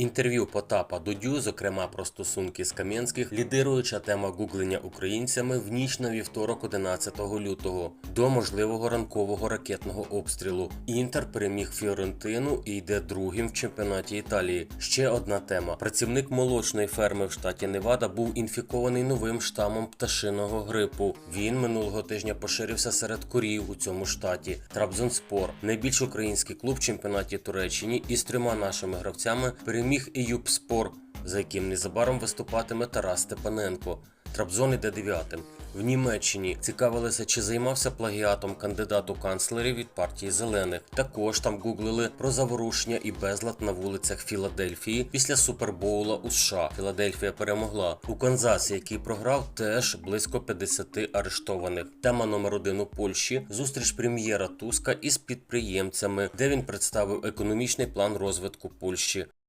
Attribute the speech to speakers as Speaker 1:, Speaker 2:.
Speaker 1: Інтерв'ю Потапа Дудю, зокрема про стосунки з Кам'янських, лідируюча тема гуглення українцями в ніч на вівторок 11 лютого до можливого ранкового ракетного обстрілу. Інтер переміг Фіорентину і йде другим в чемпіонаті Італії. Ще одна тема: працівник молочної ферми в штаті Невада був інфікований новим штамом пташиного грипу. Він минулого тижня поширився серед корів у цьому штаті. Трабзонспор, найбільш український клуб в чемпіонаті Туреччині, із трьома нашими гравцями переміг Іюбспор, за яким незабаром виступатиме Тарас Степаненко. Трабзон іде дев'ятим. В Німеччині цікавилися, чи займався плагіатом кандидат у канцлері від партії зелених. Також там гуглили про заворушення і безлад на вулицях Філадельфії після супербоула у США. Філадельфія перемогла у Канзасі, який програв, теж близько 50 арештованих. Тема номер один у Польщі зустріч прем'єра Туска із підприємцями, де він представив економічний план розвитку Польщі.